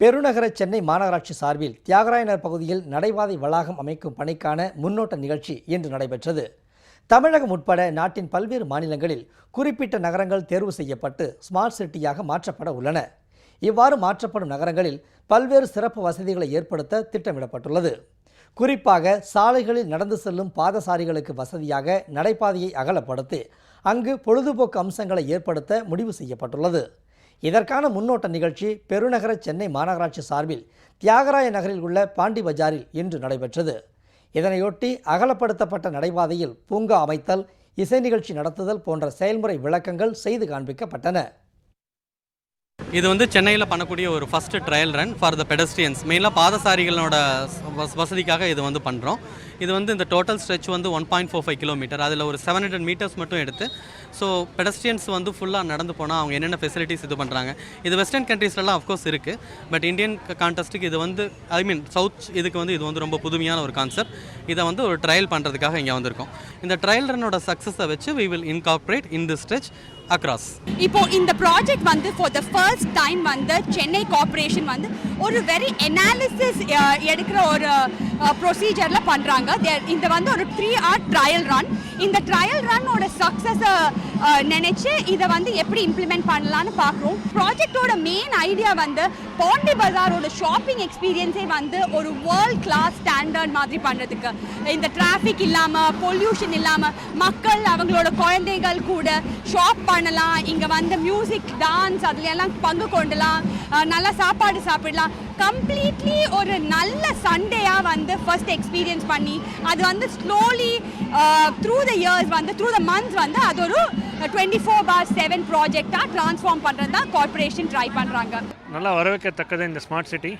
பெருநகர சென்னை மாநகராட்சி சார்பில் தியாகராயனர் பகுதியில் நடைபாதை வளாகம் அமைக்கும் பணிக்கான முன்னோட்ட நிகழ்ச்சி இன்று நடைபெற்றது. தமிழகம் உட்பட நாட்டின் பல்வேறு மாநிலங்களில் குறிப்பிட்ட நகரங்கள் தேர்வு செய்யப்பட்டு ஸ்மார்ட் சிட்டியாக மாற்றப்பட உள்ளன. இவ்வாறு மாற்றப்படும் நகரங்களில் பல்வேறு சிறப்பு வசதிகளை ஏற்படுத்த திட்டமிடப்பட்டுள்ளது. குறிப்பாக சாலைகளில் நடந்து செல்லும் பாதசாரிகளுக்கு வசதியாக நடைபாதையை அகலப்படுத்தி அங்கு பொழுதுபோக்கு அம்சங்களை ஏற்படுத்த முடிவு செய்யப்பட்டுள்ளது. இதற்கான முன்னோட்ட நிகழ்ச்சி பெருநகர சென்னை மாநகராட்சி சார்பில் தியாகராய நகரில் உள்ள பாண்டி பஜாரில் இன்று நடைபெற்றது. இதனையொட்டி அகலப்படுத்தப்பட்ட நடைபாதையில் பூங்கா அமைத்தல் இசை நிகழ்ச்சி நடத்துதல் போன்ற செயல்முறை விளக்கங்கள் செய்து காண்பிக்கப்பட்டன. இது வந்து சென்னையில் பண்ணக்கூடிய ஒரு first trial run for the pedestrians மெயினாக பாதசாரிகளோட வசதிக்காக இது வந்து பண்ணுறோம் இது வந்து இந்த டோட்டல் ஸ்ட்ரெச் வந்து one point four five kilometre அதில் ஒரு செவன் ஹண்ட்ரட் மீட்டர்ஸ் மட்டும் எடுத்து ஸோ பெடஸ்ட்ரியன்ஸ் வந்து ஃபுல்லாக நடந்து போனால் அவங்க என்னென்ன ஃபெசிலிட்டிஸ் இது பண்ணுறாங்க இது வெஸ்டர்ன் கண்ட்ரீஸ்லலாம் அஃப்கோர்ஸ் இருக்குது பட் இந்தியன் கான்டெஸ்ட்டுக்கு இது வந்து ஐ மீன் சவுத் இதுக்கு வந்து இது வந்து ரொம்ப புதுமையான ஒரு கான்செப்ட் இதை வந்து ஒரு ட்ரையல் பண்ணுறதுக்காக இங்கே வந்திருக்கோம். இந்த ட்ரையல் ரன்னோட சக்ஸஸை வச்சு we will incorporate in the stretch across. இப்போ இந்த ப்ராஜெக்ட் வந்து ஃபார் த ஃபர்ஸ்ட் டைம் வந்து சென்னை கார்ப்பரேஷன் வந்து ஒரு வெரி அனாலிசிஸ் uh, எடுக்கிற ஒரு uh, ப்ரொசீஜரில் பண்ணுறாங்க இந்த வந்து ஒரு த்ரீ ஆர் ட்ரையல் ரன் இந்த ட்ரையல் ரன்னோட சக்ஸஸை நினச்சி இதை வந்து எப்படி இம்ப்ளிமெண்ட் பண்ணலான்னு பார்க்குறோம். ப்ராஜெக்டோட மெயின் ஐடியா வந்து பாண்டி பஜாரோட ஷாப்பிங் எக்ஸ்பீரியன்ஸே வந்து ஒரு வேர்ல்ட் கிளாஸ் ஸ்டாண்டர்ட் மாதிரி பண்ணுறதுக்கு இந்த டிராஃபிக் இல்லாமல் பொல்யூஷன் இல்லாமல் மக்கள் அவங்களோட குழந்தைகள் கூட ஷாப் பண்ணலாம். இங்கே வந்து மியூசிக் டான்ஸ் அதுல எல்லாம் பங்கு கொண்டலாம். நல்லா சாப்பாடு சாப்பிடலாம். கம்ப்ளீட்லி ஒரு நல்ல சண்டேயாக வந்து ஃபர்ஸ்ட் எக்ஸ்பீரியன்ஸ் பண்ணி அது வந்து ஸ்லோலி த்ரூ த இயர்ஸ் வந்து த்ரூ த மந்த்ஸ் வந்து அது ஒரு டுவெண்ட்டி ஃபோர் பார் செவன் ப்ராஜெக்டாக ட்ரான்ஸ்ஃபார்ம் பண்ணுறது தான் கார்ப்பரேஷன் ட்ரை பண்ணுறாங்க நல்லா வரவேற்கத்தக்கது இந்த ஸ்மார்ட் சிட்டி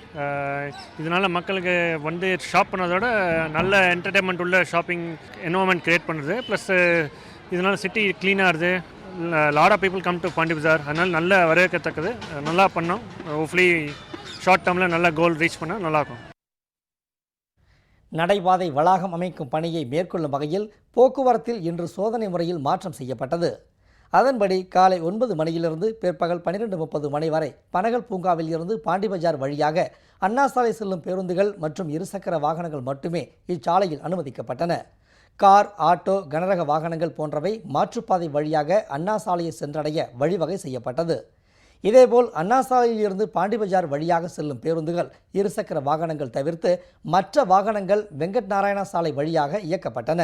இதனால் மக்களுக்கு வந்து ஷாப் பண்ணதோட நல்ல என்டர்டைன்மெண்ட் உள்ள ஷாப்பிங் என்வரன்மெண்ட் க்ரியேட் பண்ணுறது ப்ளஸ் இதனால் சிட்டி க்ளீனாக இருது lot of people come to Pondy Bazaar அதனால் நல்ல வரவேற்கத்தக்கது. நல்லா பண்ணோம். ஹோப்ஃபுல்லி ஷார்ட் டேர்மில் நல்ல கோல் ரீச் பண்ணால் நல்லாயிருக்கும் நடைபாதை வளாகம் அமைக்கும் பணியை மேற்கொள்ளும் வகையில் போக்குவரத்தில் இன்று சோதனை முறையில் மாற்றம் செய்யப்பட்டது. அதன்படி காலை ஒன்பது மணியிலிருந்து பிற்பகல் பன்னிரெண்டு முப்பது மணி வரை பனகல் பூங்காவில் இருந்து பாண்டி பஜார் வழியாக அண்ணா சாலை செல்லும் பேருந்துகள் மற்றும் இருசக்கர வாகனங்கள் மட்டுமே இச்சாலையில் அனுமதிக்கப்பட்டன. கார் ஆட்டோ கனரக வாகனங்கள் போன்றவை மாற்றுப்பாதை வழியாக அண்ணா சாலையை சென்றடைய வழிவகை செய்யப்பட்டது. இதேபோல் அண்ணா சாலையில் இருந்து பாண்டி பஜார் வழியாக செல்லும் பேருந்துகள் இருசக்கர வாகனங்கள் தவிர்த்து மற்ற வாகனங்கள் வெங்கட் நாராயணா சாலை வழியாக இயக்கப்பட்டன.